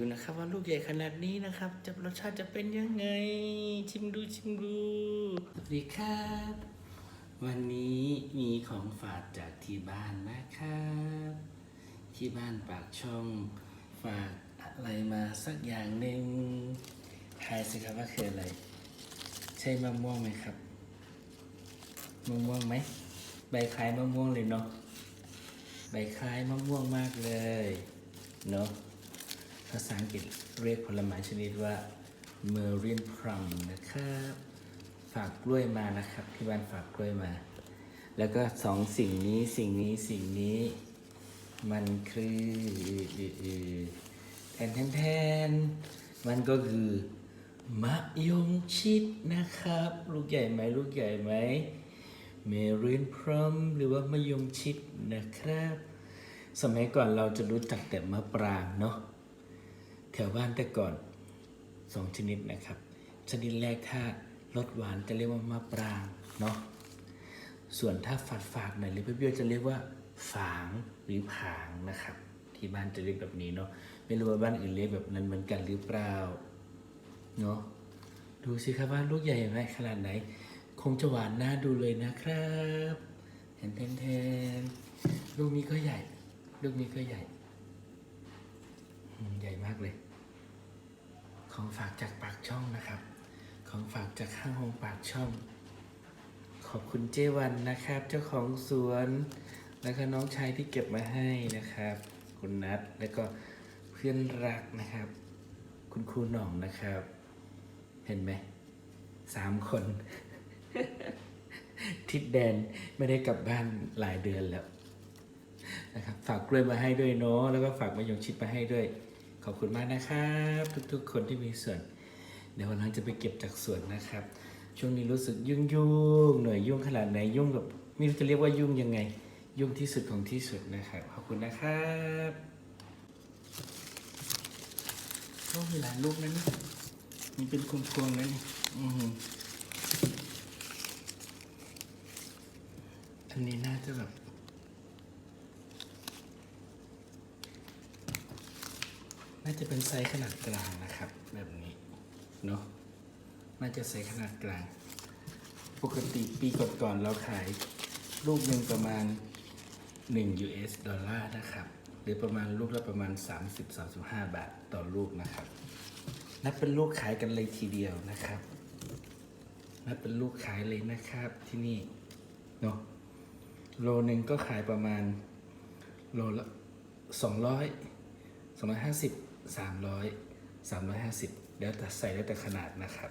ดูนะครับว่าลูกใหญ่ขนาดนี้นะครับ จะรสชาติจะเป็นยังไง ชิมดูชิมดูสวัสดีครับ วันนี้มีของฝากจากที่บ้านนะครับ ที่บ้านปากช่องฝากอะไรมาสักอย่างหนึ่งทายสิครับว่าคืออะไร ใช่มะม่วงไหมครับมะม่วงไหมใบคล้ายมะม่วงเลยเนาะใบคล้ายมะม่วงมากเลยเนาะ ภาษาอังกฤษเรียกผลไม้ชนิดว่า Merlin plum นะครับ ฝากกล้วยมานะครับ ที่บ้านฝากกล้วยมา แล้วก็สองสิ่งนี้สิ่งนี้สิ่งนี้ มันคือแทนแทนแทนมันก็คือมะยงชิดนะครับ ลูกใหญ่ไหมลูกใหญ่ไหมเมรินพรอมหรือว่ามะยงชิดนะครับ สมัยก่อนเราจะรู้จักแต่มะปรางเนาะ ถวบ้านแต่ก่อนสองชนิดนะครับ ชนิดแรกถ้ารสหวานจะเรียกว่ามะปรางเนาะส่วนถ้าฝาดฝาดๆหน่อยหรือเปรี้ยวๆจะเรียกว่า ฝางหรือผางนะครับ ที่บ้านจะเรียกแบบนี้เนาะไม่รู้ว่าบ้านอื่นเรียกแบบนั้นเหมือนกันหรือเปล่าเนาะดูสิครับว่าลูกใหญ่ไหมขนาดไหน คงจะหวานน่าดูเลยนะครับแทนแทนแทนลูกนี้ก็ใหญ่ ลูกนี้ก็ใหญ่ ใหญ่มากเลย ของฝากจากปากช่องนะครับ ของฝากจากข้างห้องปากช่อง ขอบคุณเจวันนะครับ เจ้าของสวน แล้วก็น้องชายที่เก็บมาให้นะครับ คุณนัทแล้วก็เพื่อนรักนะครับ คุณครูหน่องนะครับ เห็นไหมสามคน ทิดแดนไม่ได้กลับบ้านหลายเดือนแล้วนะครับฝากกล้วยมาให้ด้วยเนาะแล้วก็ฝากมะยงชิดมาให้ด้วย ขอบคุณมากนะครับ ทุกๆ คนที่มีส่วน เดี๋ยววันหลังจะไปเก็บจากสวนนะครับ ช่วงนี้รู้สึกยุ่งยุ่งหน่อยยุ่งขนาดไหนยุ่งกับไม่รู้จะเรียกว่ายุ่งยังไง ยุ่งที่สุดของที่สุดนะครับ ขอบคุณนะครับโอ้มีหลายลูกนะนี่มีเป็นพวงๆนะนี่อืออันนี้น่าจะแบบ น่าจะเป็นไซส์ขนาดกลางนะครับ แบบนี้เนาะน่าจะไซส์ขนาดกลาง ปกติปีก่อนๆเราขายลูกหนึ่งประมาณ 1 US ดอลลาร์นะครับ หรือประมาณลูกละประมาณ 30-35 บาทต่อลูกนะครับ นับเป็นลูกขายกันเลยทีเดียวนะครับ นับเป็นลูกขายเลยนะครับที่นี่เนาะโลหนึ่งก็ขายประมาณโลละ200 250 300 350 แล้วแต่ใส่แล้วแต่ขนาดนะครับ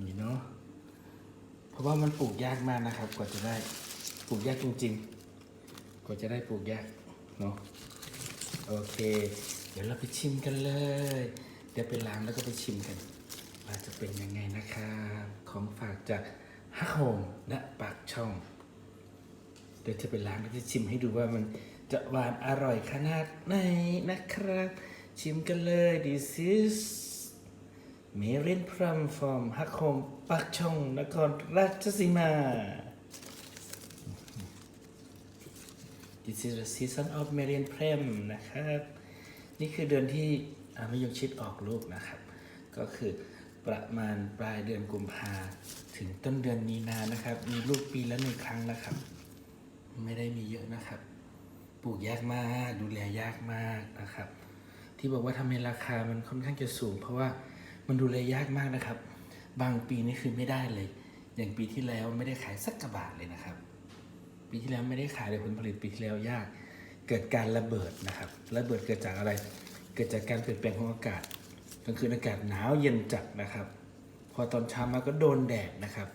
นี่เนาะเพราะว่ามันปลูกยากมากนะครับ กว่าจะได้ปลูกยากจริงๆ กว่าจะได้ปลูกยากเนาะโอเค เดี๋ยวเราไปชิมกันเลย เดี๋ยวไปล้างแล้วก็ไปชิมกันว่าจะเป็นยังไงนะครับ ของฝากจากฮักโฮมและปากช่อง เดี๋ยวจะไปล้างแล้วจะชิมให้ดูว่ามันจะหวานอร่อยขนาดไหนนะครับ ชิมกันเลย this is เมรินพรัมฟอร์มฮักโฮมปากช่องนครราชสีมา This is the season of m e r i n p r e m นะครับ นี่คือเดือนที่อามยงชิดออกลูกนะครับ ก็คือประมาณปลายเดือนกุมภาถึงต้นเดือนมีนานะครับ มีลูกปีละหนึ่งครั้งนะครับ ไม่ได้มีเยอะนะครับ ปลูกยากมากดูแลยากมากนะครับ ที่บอกว่าทำให้ราคามันค่อนข้างจะสูง เพราะว่ามันดูแลยากมากนะครับ บางปีนี่คือไม่ได้เลย อย่างปีที่แล้วไม่ได้ขายสักกระบาทเลยนะครับ ปีที่แล้วไม่ได้ขายเลยผลผลิตปีที่แล้วยาก เกิดการระเบิดนะครับ ระเบิดเกิดจากอะไร เกิดจากการเปลี่ยนแปลงของอากาศกลางคืนอากาศหนาวเย็นจัดนะครับ พอตอนเช้ามาก็โดนแดดนะครับ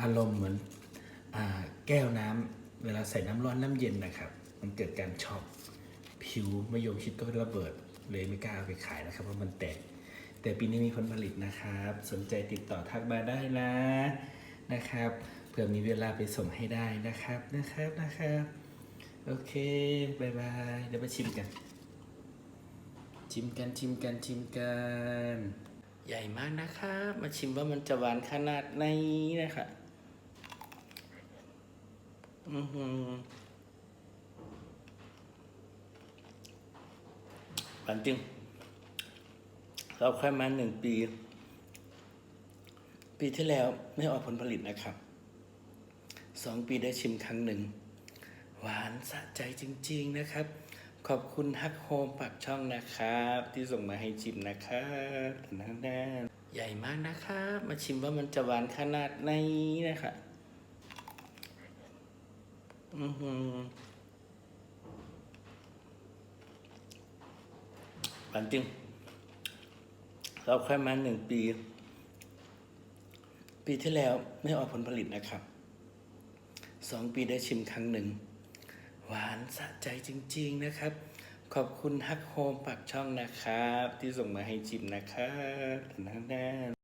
อารมณ์เหมือน แก้วน้ำเวลาใส่น้ำร้อนน้ำเย็นนะครับ มันเกิดการช็อกผิวมะยงชิดก็ระเบิดเลยไม่กล้าเอาไปขายนะครับเพราะมันแตก แต่ปีนี้มีผลผลิตนะครับ สนใจติดต่อทักมาได้นะนะครับเผื่อมีเวลาไปส่งให้ได้นะครับนะครับนะครับโอเคบายบายเดี๋ยวไปชิมกัน ชิมกันชิมกันชิมกัน ใหญ่มากนะครับ มาชิมว่ามันจะหวานขนาดไหนนะครับ อือหือปันจึงเราค่อยมาหนึ่งปี ปีที่แล้วไม่ออกผลผลิตนะครับ สองปีได้ชิมครั้งหนึ่ง หวานสะใจจริง ๆนะครับ ขอบคุณฮักโฮมปากช่องนะครับ ที่ส่งมาให้ชิมนะครับนั่นน่ใหญ่มากนะครับ มาชิมว่ามันจะหวานขนาดไหนนะครับ อือหือหวานจริง เราค่อยมาหนึ่งปี ปีที่แล้วไม่ออกผลผลิตนะครับ สองปีได้ชิมครั้งหนึ่ง หวานสะใจจริง ๆนะครับ ขอบคุณฮักโฮมปากช่องนะครับ ที่ส่งมาให้ชิมนะครับนั่น